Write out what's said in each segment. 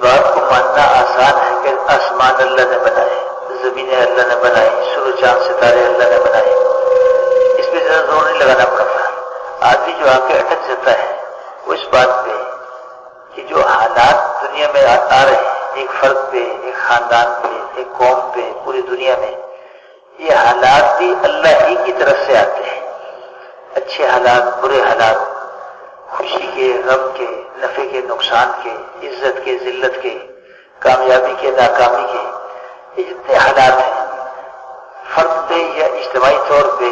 بات کو ماننا آسان ہے کہ آسمان اللہ نے بنائے، زمینیں اللہ نے بنائی سورج، چاند، ستارے اللہ نے بنائے۔ اس پہ زیادہ زور نہیں لگانا پڑتا۔ آدمی جو آ کے اٹک جاتا ہے، وہ اس بات پہ کہ جو حالات دنیا میں آ رہے ہیں، ایک فرد پہ، ایک خاندان پہ، ایک قوم پہ، پوری دنیا میں، یہ حالات بھی اللہ ہی کی طرف سے آتے ہیں۔ اچھے حالات، برے حالات، خوشی کے، غم کے، نفع کے، نقصان کے عزت کے، ذلت کے، کامیابی کے، ناکامی کے یہ جتنے حالات ہیں۔ فرد پہ یا اجتماعی طور پہ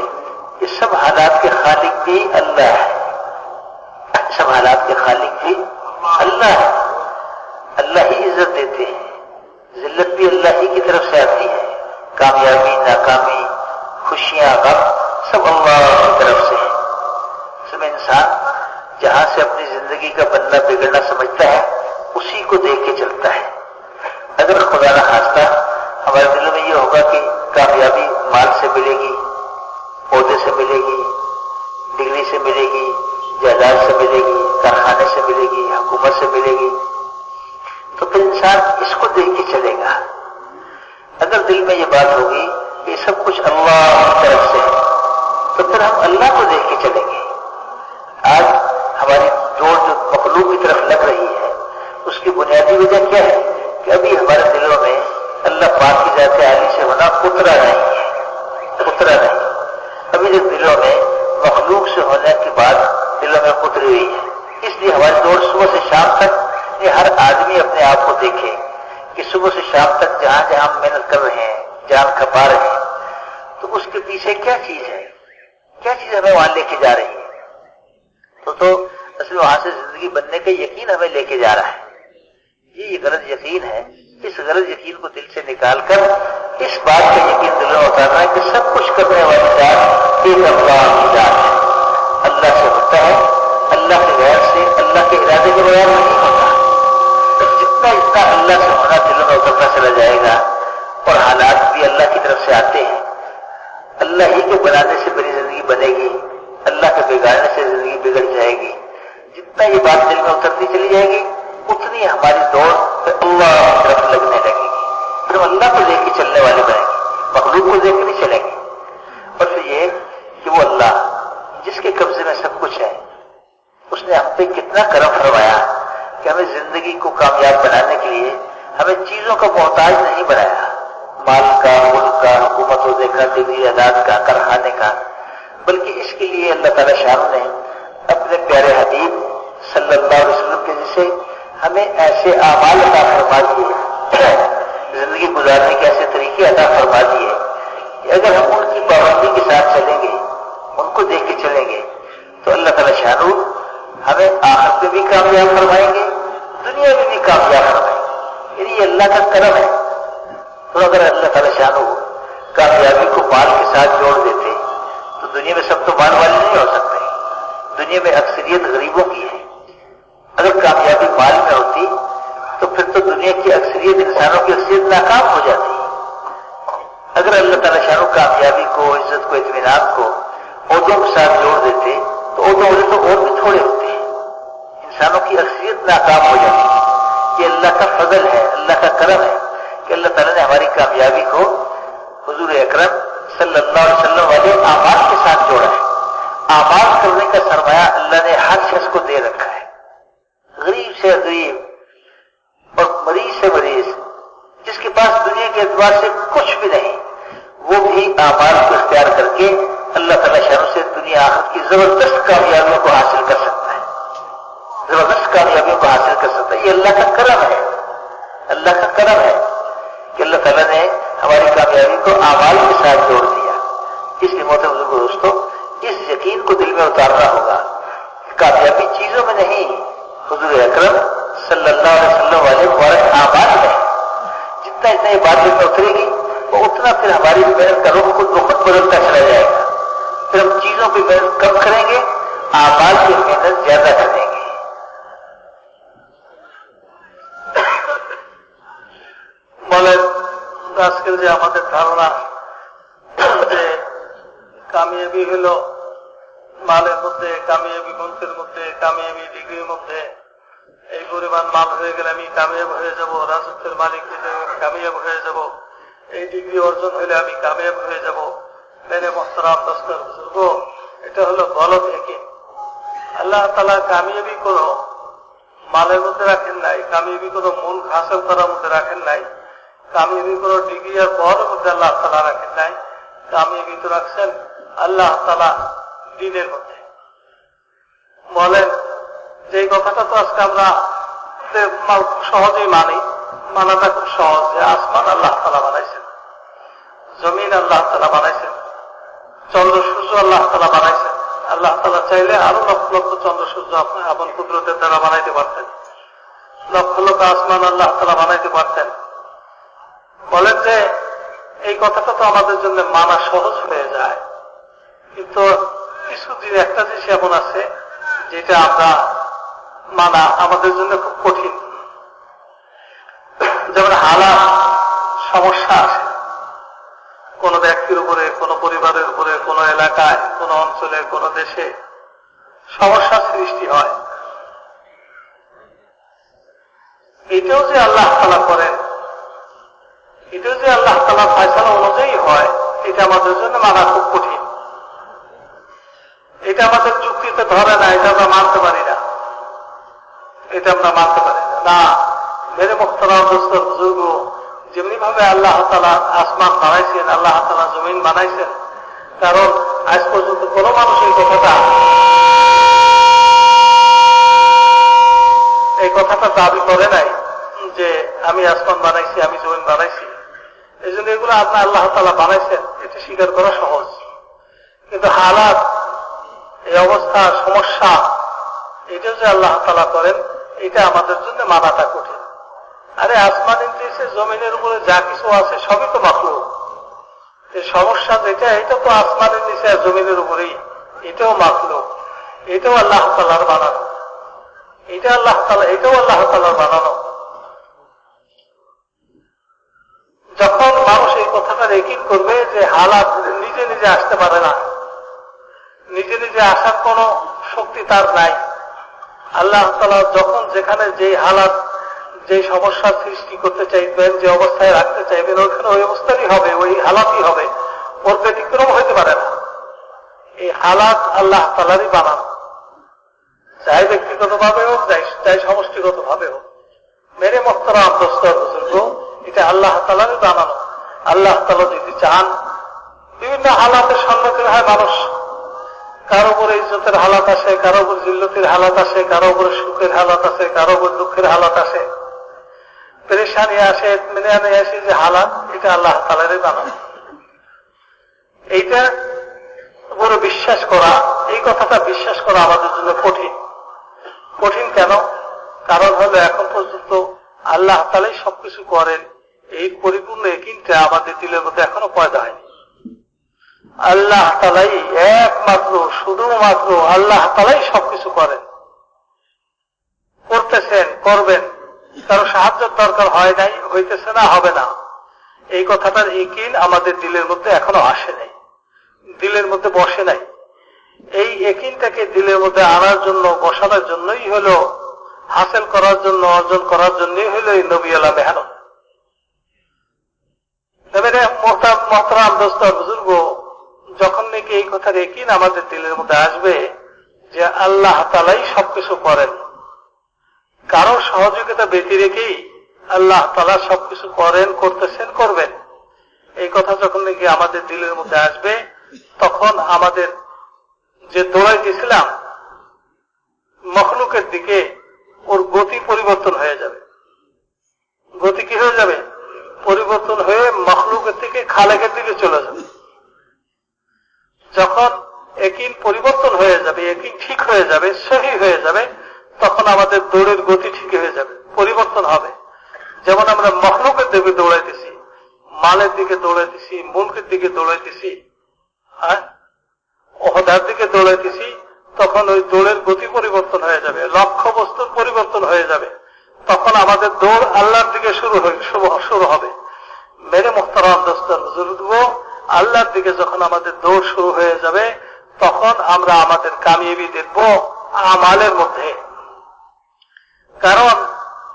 یہ سب حالات کے خالق بھی اللہ ہے۔ سب حالات کے خالق بھی اللہ ہے۔ اللہ ہی عزت دیتے ہیں۔ ذلت بھی اللہ ہی کی طرف سے آتی ہے۔ کامیابی، ناکامی، خوشیاں، غم سب اللہ کی طرف سے ہے اس میں انسان جہاں سے اپنی زندگی کا بننا، بگڑنا سمجھتا ہے کو دیکھ کے چلتا ہے۔ اگر خدا نہ ہاستا ہمارے دل میں یہ ہوگا کہ کامیابی مال سے ملے گی، عہدے سے ملے گی، ڈگری سے ملے گی، جائیداد سے ملے گی، کارخانے سے ملے گی، حکومت سے ملے گی، تو پھر انسان اس کو دیکھ کے چلے گا۔ اگر دل میں یہ بات ہوگی کہ سب کچھ اللہ کی طرف سے ہے، تو پھر ہم اللہ کو دیکھ کے کی بنیادی وجہ کیا ہے کہ ابھی ہمارے دلوں میں اللہ پاک کی ذات عالی سے ہونا اترا نہیں ہے اترا نہیں۔ ابھی جب دلوں میں مخلوق سے ہونے کی بات دلوں میں اتری ہوئی ہے اس لیے ہماری دوڑ صبح سے شام تک یہ ہر آدمی اپنے آپ کو دیکھے کہ صبح سے شام تک جہاں جہاں ہم محنت کر رہے ہیں، جان کھپا رہے ہیں، تو اس کے پیچھے کیا چیز ہے؟ کیا چیز ہمیں وہاں لے کے جا رہی ہے؟ تو تو اصل وہاں سے زندگی بننے کا یقین ہمیں لے کے جا رہا ہے۔ یہ غلط یقین ہے، اس غلط یقین کو دل سے نکال کر اس بات کا یقین دل میں اتارنا ہے کہ سب کچھ کرنے والی ذات ایک اللہ کی ذات ہے۔ اللہ سے ہوتا ہے، اللہ کے غیر سے، اللہ کے ارادے کے بغیر نہیں ہوتا۔ جتنا جتنا اللہ سے ہونا دل میں اترتا چلا جائے گا، اور حالات بھی اللہ کی طرف سے آتے ہیں۔ اللہ ہی کے بنانے سے میری زندگی بنے گی، اللہ کے بگاڑنے سے زندگی بگڑ جائے گی۔ جتنا یہ بات دل میں اترتی چلی جائے گی اتنی ہماری دوڑ اللہ کی طرف لگنے لگے گی۔ پھر اللہ کو لے کے چلنے والے بنے گے، مخلوق کو دیکھ کے نہیں چلیں گے۔ بس یہ کہ وہ اللہ جس کے قبضے میں سب کچھ ہے، اس نے ہم پہ کتنا کرم فرمایا کہ ہمیں زندگی کو کامیاب بنانے کے لیے ہمیں چیزوں کا محتاج نہیں بنایا۔ مال کا، ملک کا، حکومت دیکھا ڈگری آزاد کا کرہانے کا۔ بلکہ اس کے لیے اللہ تعالی شاہ نے اپنے پیارے حبیب صلی اللہ علیہ وسلم کے جسے ہمیں ایسے اعمال عطا فرما دیے زندگی گزارنے کے ایسے طریقے عطا فرما دیے کہ اگر ہم ان کی پابندی کے ساتھ چلیں گے، ان کو دیکھ کے چلیں گے، تو اللہ تعالیٰ شاہ ہمیں آخر میں بھی کامیاب فرمائیں گے، دنیا میں بھی کامیاب فرمائیں گے۔ یعنی یہ اللہ کا کرم ہے۔ تو اگر اللہ تعالیٰ شاہ کامیابی کو بال کے ساتھ جوڑ دیتے، تو دنیا میں سب تو بال والے نہیں ہو سکتے۔ دنیا میں اکثریت غریبوں کی ہے۔ اگر کامیابی مال میں ہوتی تو پھر تو دنیا کی اکثریت انسانوں کی اکثریت ناکام ہو جاتی۔ اگر اللہ تعالیٰ شاہ کامیابی کو، عزت کو، اطمینان کو عہدوں کے ساتھ جوڑ دیتے، تو عہدوں عہدے تو اور بھی تھوڑے ہوتے ہیں۔ انسانوں کی اکثریت ناکام ہو جاتی۔ یہ اللہ کا فضل ہے، اللہ کا کرم ہے کہ اللہ تعالیٰ نے ہماری کامیابی کو حضور اکرم صلی اللہ علیہ وسلم والے آباد کے ساتھ جوڑا ہے۔ آباد کرنے کا سرمایہ اللہ نے ہر شخص کو دے رکھا ہے۔ غریب سے غریب، اور مریض سے مریض، جس کے پاس دنیا کے اعتبار سے کچھ بھی نہیں، وہ بھی آباد کو اختیار کر کے اللہ تعالیٰ شہروں سے دنیا آخر کی زبردست کامیابیوں کو حاصل کر سکتا ہے۔ زبردست کامیابیوں کو حاصل کر سکتا ہے۔ یہ اللہ کا کرم ہے۔ اللہ کا کرم ہے کہ اللہ تعالیٰ نے ہماری کامیابی کو آباد کے ساتھ جوڑ دیا۔ اس کے موت دوستوں اس یقین کو دل میں اتارنا ہوگا کامیابی چیزوں میں نہیں حضور اکرم صلی اللہ علیہ وسلم والے مبارک آباد ہے جتنا اتنا یہ بات میں اترے گی وہ اتنا پھر ہماری محنت کا رخ خود بخود بدلتا چلا جائے گا۔ پھر ہم چیزوں پہ محنت کم کریں گے، آباد کی محنت زیادہ کریں گے۔ আজকের যে আমাদের ধারণা যে কামিয়াবি হলো মালের মধ্যে, কামিয়াবি মঞ্চের মধ্যে, কামিয়াবি ডিগ্রির মধ্যে। এই পরিমাণ মাল হয়ে গেলে আমি কামিয়াব হয়ে যাব, রাজত্বের মালিক যাবে কামিয়াব হয়ে যাব। এই ডিগ্রি অর্জন হলে আমি কামিয়াব হয়ে যাব। মেনে মস্তরাম দস্তর বুজুর্গ, এটা হলো গলত একে আল্লাহ তালা কামিয়াবি কোন মালের মধ্যে রাখেন নাই, কামিয়াবি কোন মূল হাসিল করার মধ্যে রাখেন নাই, কামিয়াবি কোন ডিগ্রি আর পরের মধ্যে আল্লাহ তালা রাখেন নাই, কামিয়াবি তো রাখছেন আল্লাহ তালা দিনের মধ্যে। বলেন যে কথাটা তো আজকে আমরা সহজেই মানি, মানাটা খুব সহজ যে আসমান আল্লাহ তালা বানাইছেন, জমিন আল্লাহ তালা বানাইছেন, চন্দ্র সূর্য আল্লাহ তালা বানাইছেন। আল্লাহ তালা চাইলে আরও লক্ষ লক্ষ চন্দ্র সূর্য আপনার আপন কুদরতের দ্বারা বানাইতে পারতেন। লক্ষ লক্ষ আসমান আল্লাহ তালা বানাইতে পারতেন। বলেন যে, এই কথাটা তো আমাদের জন্য মানা সহজ হয়ে যায়। কিন্তু কিছুদিন একটা জিনিস এমন আছে, যেটা আমরা মানা আমাদের জন্য খুব কঠিন। যেমন হালা সমস্যা আছে। কোন ব্যক্তির উপরে, কোন পরিবারের উপরে, কোন এলাকায়, কোন অঞ্চলে, কোন দেশে সমস্যা সৃষ্টি হয়। এটাও যে আল্লাহ তালা করেন, এটাও যে আল্লাহ তালা ফয়সালা অনুযায়ী হয়, এটা আমাদের জন্য মানা খুব কঠিন। এটা আমাদের যুক্তিতে ধরে না এটা আমরা মানতে পারি না। এটা আমরা মানতে পারি না। মেরে মুখতারাম বুজুর্গ যেমনি ভাবে আল্লাহ তালা আসমান বানাইছেন, আল্লাহ তালা জমিন বানাইছেন, কারণ আজ পর্যন্ত কোন মানুষ এই কথাটা এই কথাটা দাবি করে নাই যে আমি আসমান বানাইছি, আমি জমিন বানাইছি। এই জন্য এগুলো আপনার আল্লাহ তালা বানাইছেন, এটা স্বীকার করা সহজ। কিন্তু হালাত এই অবস্থা, সমস্যা, এটা যে আল্লাহ তালা করেন, এটা আমাদের জন্য মানাটা কঠিন। আরে আসমানের নিচে জমিনের উপরে যা কিছু আছে, সবই তো মাখলো এই সমস্যা যেটা, এটা তো আসমানের নিচে আর জমিনের উপরেই। এটাও মাখলো এটাও আল্লাহ তালার বানানো। এটা আল্লাহ তালা এটাও আল্লাহ তালার বানানো। যখন মানুষ এই কথাটা রেকিন করবে যে হালাত নিজে নিজে আসতে পারে না নিজে নিজে আসার কোন শক্তি তার নাই। আল্লাহ তালা যখন যেখানে যে হালাত যে সমস্যার সৃষ্টি করতে চাইবেন, যে অবস্থায় রাখতে চাইবেন, ওইখানে ওই অবস্থারই হবে, ওই হালাতই হবে। ওর ব্যতিক্রম হইতে পারে না। এই হালাত আল্লাহ তালারই বানানো। চাই ব্যক্তিগত ভাবে হোক, চাই সমষ্টিগত ভাবে হোক। মেরে মস্তরা আন্তস্তর বুজুর্গ, এটা আল্লাহ তালারই বানানো। আল্লাহ তালা যদি চান, বিভিন্ন হালাতের সম্মুখীন হয় মানুষ। কারও উপরে ইজ্জতের হালাত আসে, কারও উপর জিল্লতির হালাত আসে, কারও উপরে সুখের হালাত আছে কারও উপর দুঃখের হালাত আসে। পেরেশানি আসে, মেনে আনে আসে যে হালাত, এটা আল্লাহ তালারই বানানো। এইটা উপরে বিশ্বাস করা, এই কথাটা বিশ্বাস করা আমাদের জন্য কঠিন। কঠিন কেন? কারণ হলো এখন পর্যন্ত আল্লাহ তালাই সবকিছু করেন, এই পরিপূর্ণ একিনটা আমাদের দিলের মধ্যে এখনও পয়দা হয়নি। আল্লাহ তালাই একমাত্র, শুধুমাত্র আল্লাহ তালাই সবকিছু করেন। করতেছেন, করবেন। কারও সাহায্যের দরকার হয় নাই, হইতেছে না, হবে না। এই কথাটার একিন আমাদের দিলের মধ্যে এখনও আসে নাই। দিলের মধ্যে বসে নাই। এই একিনটাকে দিলের মধ্যে আনার জন্য, বসানোর জন্যই হলো, হাসিল করার জন্য, অর্জন করার জন্যই হলো এই নবী আলা মেহনত। মহতারাম দোস্তর বুজুর্গ যখন নাকি এই কথার একিন আমাদের দিলের মধ্যে আসবে যে আল্লাহ তালাই সবকিছু করেন, কারও সহযোগিতা ব্যতি রেখেই আল্লাহ তালা সবকিছু করেন, করতেছেন, করবেন। এই কথা যখন নাকি আমাদের দিলের মধ্যে আসবে, তখন আমাদের যে দৌড়াই দিয়েছিলাম মখলুকের দিকে ওর গতি পরিবর্তন হয়ে যাবে। গতি কি হয়ে যাবে? পরিবর্তন হয়ে মখলুকের থেকে খালেকের দিকে চলে যাবে। যখন একিন পরিবর্তন হয়ে যাবে, একিন ঠিক হয়ে যাবে, সহি হয়ে যাবে, তখন আমাদের দৌড়ের গতি ঠিক হয়ে যাবে, পরিবর্তন হবে। যেমন আমরা মখলুকের দিকে দৌড়াইতেছি, মালের দিকে দৌড়াইতেছি মুলকের দিকে দৌড়াইতেছি হ্যাঁ? দিকে দৌড়াইতেছি, তখন ওই দৌড়ের গতি পরিবর্তন হয়ে যাবে লক্ষ্য বস্তুর পরিবর্তন হয়ে যাবে। তখন আমাদের দৌড় আল্লাহর দিকে শুরু শুরু হবে। মেরে মুখতারাম দস্তর বুজুর্গ আল্লাহর দিকে যখন আমাদের দৌড় শুরু হয়ে যাবে, তখন আমরা আমাদের কামিয়াবি দেখব আমালের মধ্যে। কারণ,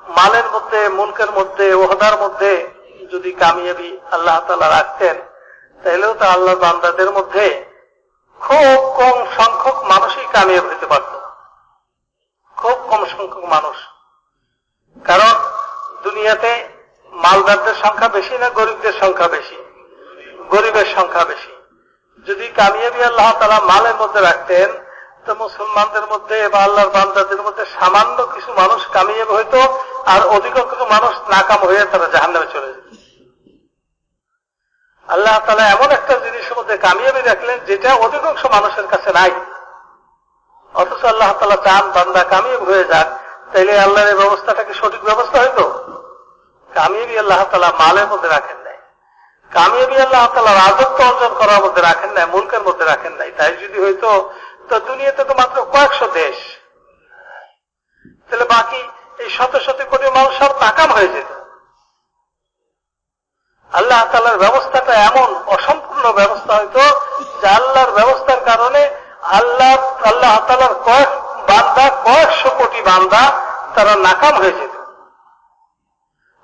মালের মধ্যে, মুলকের মধ্যে, ওহদার মধ্যে যদি কামিয়াবি আল্লাহ তালা রাখতেন তাহলেও তো আল্লাহ বান্দাদের মধ্যে খুব কম সংখ্যক মানুষই কামিয়াব হতে পারত। খুব কম সংখ্যক মানুষ। কারণ, দুনিয়াতে মালদারদের সংখ্যা বেশি না গরিবদের সংখ্যা বেশি? গরিবের সংখ্যা বেশি। যদি কামিয়াবি আল্লাহ তালা মালের মধ্যে রাখতেন, তো মুসলমানদের মধ্যে বা আল্লাহর বান্দাদের মধ্যে সামান্য কিছু মানুষ কামিয়াব হইতো, আর অধিকাংশ মানুষ নাকাম হয়ে তারা জাহান্নামে চলে যেত। আল্লাহ তালা এমন একটা জিনিসের মধ্যে কামিয়াবি রাখলেন, যেটা অধিকাংশ মানুষের কাছে নাই। অথচ আল্লাহ তালা চান বান্দা কামিয়াব হয়ে যাক, তাইলে আল্লাহর এই ব্যবস্থাটা কি সঠিক ব্যবস্থা হইতো? কামিয়াবি আল্লাহ তালা মালের মধ্যে রাখেন কামিয়াবি আল্লাহ তালা রাজত্ব অর্জন করার মধ্যে রাখেন নাই, মুলকের মধ্যে রাখেন নাই। তাই যদি হইতো তো দুনিয়াতে তো মাত্র কয়েকশো দেশ। তাহলে বাকি এই শত শত কোটি মানুষ সব নাকাম হয়ে যেত। আল্লাহ তালার ব্যবস্থাটা এমন অসম্পূর্ণ ব্যবস্থা হইতো যে আল্লাহর ব্যবস্থার কারণে আল্লাহ আল্লাহ তালার কয়েক বান্দা, কয়েকশো কোটি বান্দা তারা নাকাম হয়ে যেত।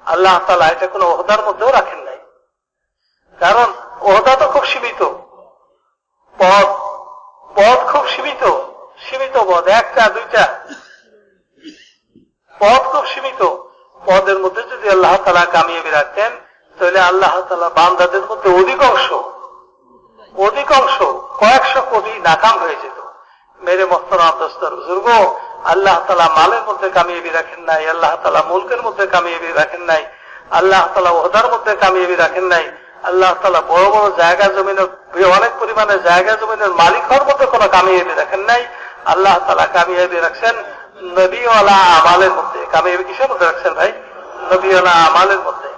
আল্লাহ তালা এটা কোনো ওহদার মধ্যেও রাখেন কারণ ওহদা তো খুব সীমিত। পদ পদ খুব সীমিত সীমিত পদ একটা, দুইটা। পদ খুব সীমিত। পদের মধ্যে যদি আল্লাহ তালা কামিয়ে রাখতেন, তাহলে আল্লাহ তালা বান্দাদের মধ্যে অধিকাংশ অধিকাংশ কয়েকশো কোটি নাকাম হয়ে যেত। মেরে দস্তর বুজুর্গ, আল্লাহ তালা মালের মধ্যে কামিয়ে রাখেন নাই, আল্লাহ তালা মুলকের মধ্যে কামিয়ে রাখেন নাই, আল্লাহ তালা ওহদার মধ্যে কামিয়ে রাখেন নাই। আল্লাহ তালা বড় বড় জায়গা জমিনের, অনেক পরিমাণে জায়গা জমিনের মালিক হওয়ার মধ্যে কোনো কামিয়াবি রাখেন নাই। আল্লাহ তালা কামিয়াবি রাখছেন নবীওয়ালা আমালের মধ্যে। কামিয়াবি কিসের মধ্যে রাখছেন ভাই? নবীওয়ালা আমালের মধ্যে।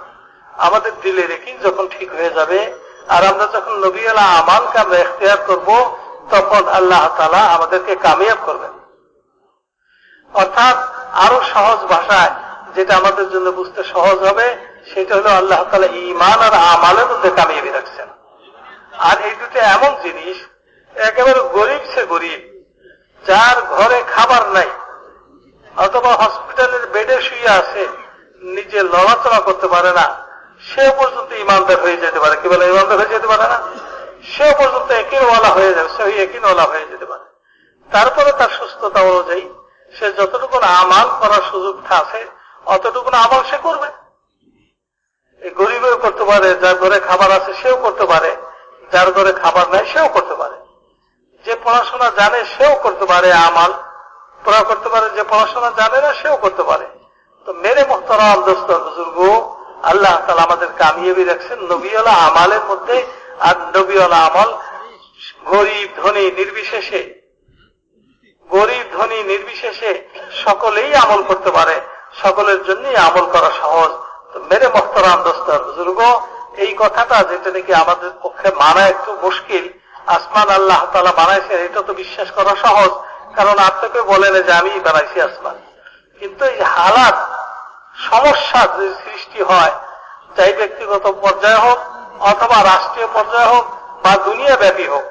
আমাদের দিলের একিন যখন ঠিক হয়ে যাবে, আর আমরা যখন নবীওয়ালা আমালকে আমরা এখতিয়ার করব, তখন আল্লাহ তালা আমাদেরকে কামিয়াব করবেন। অর্থাৎ আরও সহজ ভাষায়, যেটা আমাদের জন্য বুঝতে সহজ হবে সেটা হলো আল্লাহ তালা ইমান আর আমালের মধ্যে কামিয়ে রাখছেন আর এই দুটো এমন জিনিস, একেবারে গরিব সে গরিব, যার ঘরে খাবার নাই, অথবা হসপিটালের বেডে শুয়ে আছে, নিজে লড়াচড়া করতে পারে না সে পর্যন্ত ইমানদার হয়ে যেতে পারে। কি বলে ইমানদার হয়ে যেতে পারে না? সে পর্যন্ত একিনওয়ালা হয়ে যাবে সে একিনওয়ালা হয়ে যেতে পারে। তারপরে তার সুস্থতা অনুযায়ী সে যতটুকু আমাল করার সুযোগটা আছে অতটুকু আমল সে করবে। পারে, যার ঘরে খাবার আছে সেও করতে পারে, যার ঘরে খাবার নাই সেও করতে পারে। যে পড়াশোনা জানে সেও করতে পারে আমাল, পড়া করতে পারে, যে পড়াশোনা জানে না সেও করতে পারে। তো মেরে মোহতরাম দোস্ত, বুজুর্গ, আল্লাহ তালা আমাদের কামিয়াবি রাখছেন। নবীওয়ালা আমালের মধ্যে আর নবীওয়ালা আমল গরিব, ধনী, নির্বিশেষে। গরিব, ধনী, নির্বিশেষে সকলেই আমল করতে পারে। সকলের জন্যই আমল করা সহজ। মেরে মস্তরাম দোস্তর বুজুর্গ, এই কথাটা যেটা নাকি আমাদের পক্ষে মানা একটু মুশকিল, আসমান আল্লাহ তালা বানাইছেন, এটা তো বিশ্বাস করা সহজ, কারণ আপনাকে বলেন যে আমি বানাইছি আসমান। কিন্তু এই হালাত, সমস্যা যে সৃষ্টি হয়, চাই ব্যক্তিগত পর্যায়ে হোক, অথবা রাষ্ট্রীয় পর্যায়ে হোক, বা দুনিয়া ব্যাপী হোক,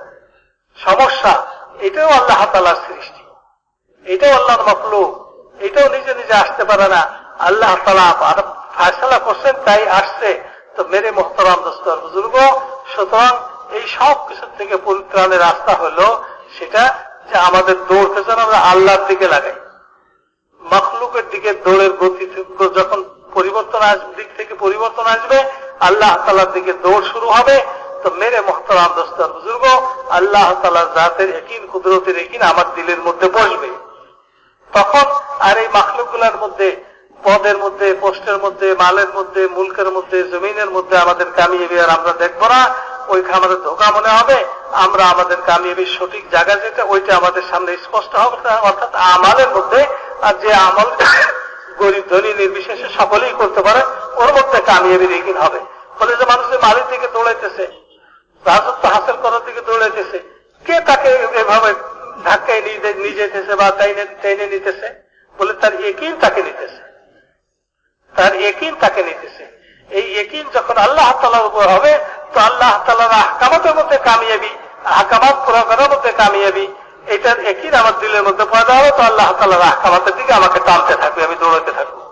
সমস্যা, এটাও আল্লাহ তালার সৃষ্টি। এটাও আল্লাহর মকলুক এটাও নিজে নিজে আসতে পারে না। আল্লাহ তালা ফায়সলা করছেন, তাই আসছে। তো মেরে মোহতরাম দোস্তর বুজুর্গ, সুতরাং এই সব কিছুর থেকে পরিত্রাণের রাস্তা হলো সেটা যে আমাদের দৌড়তে যেন আমরা আল্লাহর দিকে লাগাই। মখলুকের দিকে দৌড়ের গতি যখন পরিবর্তন দিক থেকে পরিবর্তন আসবে, আল্লাহ তালার দিকে দৌড় শুরু হবে। তো মেরে মোহতরাম দোস্তর বুজুর্গ, আল্লাহ তালার জাতের একিন কুদরতের একিন আমার দিলের মধ্যে বসবে। তখন আর এই মাখলুকগুলার মধ্যে পদের মধ্যে, পোস্টের মধ্যে, মালের মধ্যে, মুলকের মধ্যে, জমিনের মধ্যে আমাদের কামিয়াবি আর আমরা দেখব না। ওইখানে আমাদের ধোকা মনে হবে। আমরা আমাদের কামিয়াবির সঠিক জায়গা যেতে, ওইটা আমাদের সামনে স্পষ্ট হবে অর্থাৎ আমালের মধ্যে আর যে আমল গরিব ধনী নির্বিশেষে সকলেই করতে পারে, ওর মধ্যে কামিয়াবি রেখিন হবে। ফলে যে মানুষের মালির দিকে দৌড়াইতেছে, রাজত্ব হাসিল করার দিকে দৌড়াইতেছে, কে তাকে এভাবে ধাক্কায় নিয়ে যেতেছে বা টেনে নিতেছে? বলে তার একিন তাকে নিতেছে। তার একিন তাকে নিতেছে। এই একিন যখন আল্লাহ তালার উপর হবে, তো আল্লাহ তালার আহকামাতের মধ্যে কামিয়াবি, আহকামাত পুরো করার মধ্যে কামিয়াবি। এটার একিন আমার দিলের মধ্যে পয়দা হবে তো আল্লাহ তালার আহকামাতের দিকে আমাকে টানতে থাকবে, আমি দৌড়াতে থাকব।